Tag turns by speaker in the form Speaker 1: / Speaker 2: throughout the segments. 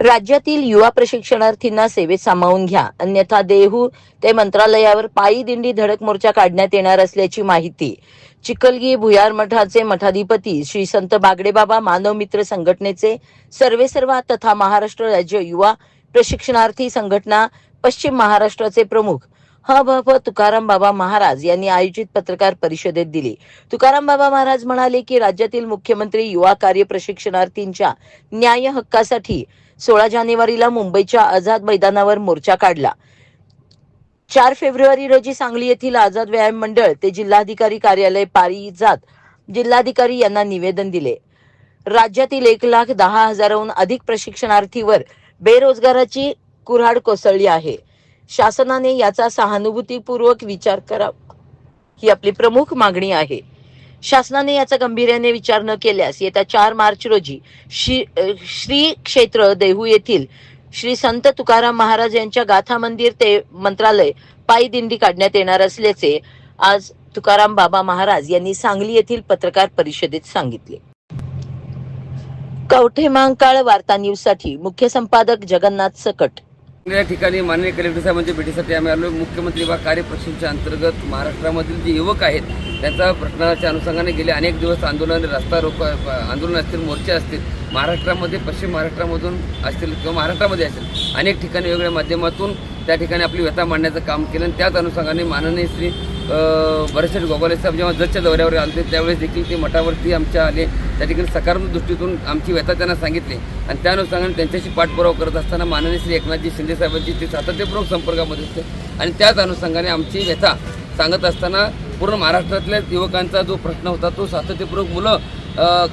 Speaker 1: राज्यातील युवा प्रशिक्षणार्थींना सेवेत सामावून घ्या. अन्यथा देहू ते मंत्रालयावर पायी दिंडी धडक मोर्चा काढण्यात येणार असल्याची माहिती. चिखलगी भुयार मठाचे मठाधिपती श्री संत बागडेबाबा मानव मित्र संघटनेचे सर्वेसर्वा तथा महाराष्ट्र राज्य युवा प्रशिक्षणार्थी संघटना पश्चिम महाराष्ट्राचे प्रमुख ह भ प तुकाराम बाबा महाराज यांनी आयोजित पत्रकार परिषदेत दिली. तुकाराम बाबा महाराज म्हणाले की राज्यातील मुख्यमंत्री युवा कार्य प्रशिक्षणार्थींच्या न्याय हक्कासाठी सोळा जानेवारीला मुंबईच्या आझाद मैदानावर मोर्चा काढला. चार फेब्रुवारी रोजी सांगली येथील आझाद व्यायाम मंडळ ते जिल्हाधिकारी कार्यालय पारिजात जिल्हाधिकारी यांना निवेदन दिले. राज्यातील एक लाख दहा हजाराहून अधिक प्रशिक्षणार्थीवर बेरोजगाराची कुऱ्हाड कोसळली आहे. शासनाने याचा सहानुभूतीपूर्वक विचार करावा ही आपली प्रमुख मागणी आहे. शासनाने याचा गंभीर्याने विचार न केल्यास येत्या चार मार्च रोजी श्री श्री क्षेत्र देहू येथील श्री संत तुकाराम महाराज यांच्या गाथा मंदिर ते मंत्रालय पायी दिंडी काढण्यात येणार असल्याचे आज तुकाराम बाबा महाराज यांनी सांगली येथील पत्रकार परिषदेत सांगितले. कवठे महांकाळ वार्ता न्यूजसाठी मुख्य संपादक जगन्नाथ सकट.
Speaker 2: या ठिकाणी माननीय कलेक्टर साहेबांच्या भेटीसाठी आम्ही आलो. मुख्यमंत्री वा कार्यप्रशिक्षणच्या अंतर्गत महाराष्ट्रामधील जे युवक आहेत त्यांचा प्रश्नाच्या अनुषंगाने गेले अनेक दिवस आंदोलन रस्ता रोको आंदोलन असतील मोर्चे असतील महाराष्ट्रामध्ये पश्चिम महाराष्ट्रामधून असतील किंवा महाराष्ट्रामध्ये असेल अनेक ठिकाणी वेगवेगळ्या माध्यमातून त्या ठिकाणी आपली व्यथा मांडण्याचं काम केलं. आणि त्याच अनुषंगाने माननीय श्री बरेचसे गोगावले साहेब जेव्हा जजच्या दौऱ्यावर आले त्यावेळेस देखील ते मठावरती आमच्या आले. त्या ठिकाणी सकारात्मक दृष्टीतून आमची व्यथा त्यांना सांगितली. आणि त्या त्यांच्याशी पाठपुरावा करत असताना माननीय श्री एकनाथजी शिंदे साहेबांची ते सातत्यपूर्वक संपर्कामध्ये असते आणि त्याच अनुषंगाने आमची व्यथा सांगत असताना पूर्ण महाराष्ट्रातल्या युवकांचा जो प्रश्न होता तो सातत्यपूर्वक मुलं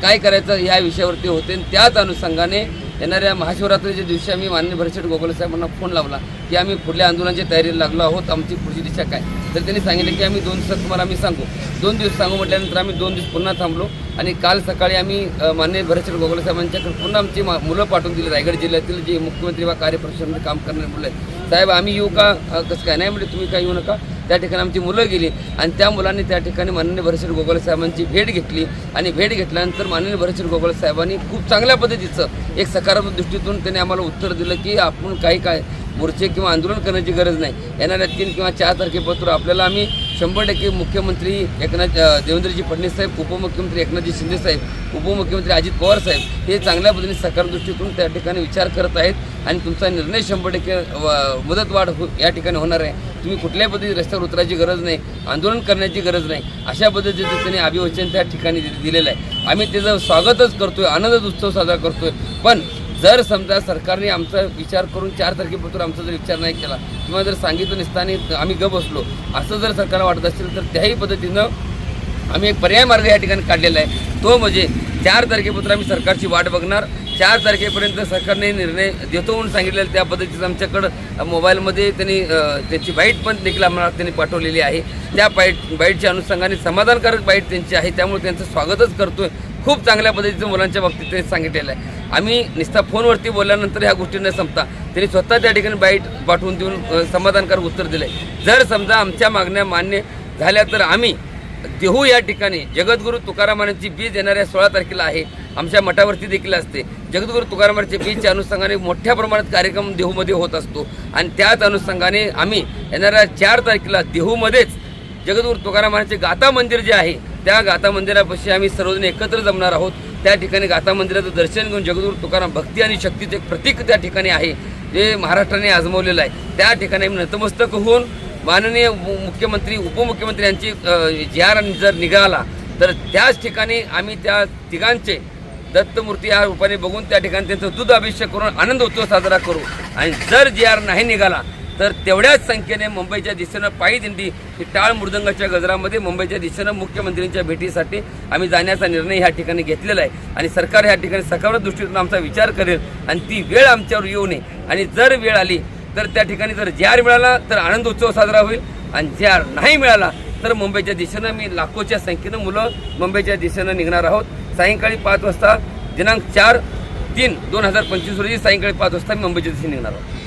Speaker 2: काय करायचं या विषयावरती होते. आणि त्याच अनुषंगाने येणाऱ्या महाशिवरात्रीच्या दिवशी आम्ही माननीय भरशेट गोगोले साहेबांना फोन लावला की आम्ही पुढल्या आंदोलनाची तयारीला लागलो आहोत. आमची पुढची दिशा काय? तर त्यांनी सांगितले की आम्ही दोन दिवसात तुम्हाला आम्ही सांगू. दोन दिवस सांगू म्हटल्यानंतर आम्ही दोन दिवस पुन्हा थांबलो आणि काल सकाळी आम्ही माननीय भरशेट गोगोले साहेबांच्याकडे पुन्हा आमची मा- मुलं पाठवून दिली रायगड जिल्ह्यातील जे मुख्यमंत्री वा कार्यप्रशिक्षण काम करणारे मुलं आहेत. साहेब आम्ही येऊ का? कसं काय? नाही म्हणजे तुम्ही काय येऊ नका. त्या ठिकाणी आमची मुलं गेली आणि त्या मुलांनी त्या ठिकाणी माननीय भरशेट गोगोले साहेबांची भेट घेतली. आणि भेट घेतल्यानंतर माननीय भरशेट गोगोले साहेबांनी खूप चांगल्या पद्धतीचं एक सकारात्मक दृष्टीतून त्यांनी आम्हाला उत्तर दिलं की आपण काही काय मोर्चे किंवा आंदोलन करण्याची गरज नाही. येणाऱ्या तीन किंवा चार तारखेपासून आपल्याला आम्ही शंभर टक्के मुख्यमंत्री एकनाथ देवेंद्रजी फडणवीस साहेब उपमुख्यमंत्री एकनाथजी शिंदे साहेब उपमुख्यमंत्री अजित पवार साहेब हे चांगल्या पद्धतीने सकार दृष्टीतून त्या ठिकाणी विचार करत आहेत आणि तुमचा निर्णय शंभर टक्के व- मुदतवाढ हो या ठिकाणी होणार आहे. तुम्ही कुठल्याही पद्धतीने रस्त्यावर उतरायची गरज नाही आंदोलन करण्याची गरज नाही. अशा पद्धतीचं त्यांनी अभिवचन त्या ठिकाणी दि- दिलेलं आहे. आम्ही त्याचं स्वागतच करतोय आनंदच उत्सव साजरा करतोय. पण जर समजा सरकारने आमचा विचार करून चार तारखेपासून आमचा जर विचार नाही केला किंवा जर सांगितलं नसताना आम्ही गप बसलो असं जर सरकारला वाटत असेल तर त्याही पद्धतीनं आम्ही एक पर्याय मार्ग या ठिकाणी काढलेला आहे. तो म्हणजे चार तारखेपासून आम्ही सरकारची वाट बघणार. चार तारखेपर्यंत सरकारने निर्णय देतो म्हणून सांगितलेलं त्या पद्धतीचं आमच्याकडं मोबाईलमध्ये त्यांनी त्याची बाईट पण देखील आम्हाला त्यांनी पाठवलेली आहे. त्या बाईट बाईटच्या अनुषंगाने समाधानकारक बाईट त्यांची आहे. त्यामुळे त्यांचं स्वागतच करतोय. खूप चांगल्या पद्धतीचं मुलांच्या बाबतीत त्यांनी सांगितलेलं आहे. आम्ही नुसता फोनवरती बोलल्यानंतर ह्या गोष्टी न संपता त्यांनी स्वतः त्या ठिकाणी बाईट पाठवून देऊन समाधानकारक उत्तर दिलं जर समजा आमच्या मागण्या मान्य झाल्या तर आम्ही देहू या ठिकाणी जगद्गुरू तुकारामांची बीज येणाऱ्या सोळा तारखेला आहे. आमच्या मठावरती देखील असते. जगद्गुरू तुकारामांच्या बीजच्या अनुषंगाने मोठ्या प्रमाणात कार्यक्रम देहूमध्ये होत असतो. आणि त्याच अनुषंगाने आम्ही येणाऱ्या चार तारखेला देहूमध्येच जगद्गुरू तुकारामांचे गाथा मंदिर जे आहे त्या गाथा मंदिरापाशी आम्ही सर्वजण एकत्र जमणार आहोत. त्या ठिकाणी गाथा मंदिराचं दर्शन घेऊन जगदूर तुकाराम भक्ती आणि शक्तीचं एक प्रतीक त्या ठिकाणी आहे जे महाराष्ट्राने आजमवलेलं आहे. त्या ठिकाणी आम्ही नतमस्तक होऊन माननीय मु- मुख्यमंत्री उपमुख्यमंत्री यांची जिहार आर जर निघाला तर त्याच ठिकाणी आम्ही त्या तिघांचे दत्तमूर्ती या रूपाने बघून त्या ठिकाणी त्यांचा दूध अभिषेक करून आनंद उत्सव साजरा करू. आणि जर जी आर नाही निघाला तर तेवढ्याच संख्येने मुंबईच्या दिशेनं पायी दिंडी ही टाळ मृदंगाच्या गजरामध्ये मुंबईच्या दिशेनं मुख्यमंत्र्यांच्या भेटीसाठी आम्ही जाण्याचा निर्णय ह्या ठिकाणी घेतलेला आहे. आणि सरकार ह्या ठिकाणी सकारात्मक दृष्टीतून आमचा विचार करेल आणि ती वेळ आमच्यावर येऊ नये. आणि जर वेळ आली तर त्या ठिकाणी जर जी आर मिळाला तर आनंद उत्सव साजरा होईल. आणि जी आर नाही मिळाला तर मुंबईच्या दिशेनं मी लाखोच्या संख्येनं मुलं मुंबईच्या दिशेनं निघणार आहोत. सायंकाळी पाच वाजता दिनांक चार तीन दोन हजार पंचवीस रोजी सायंकाळी पाच वाजता मी मुंबईच्या दिशेने निघणार आहोत.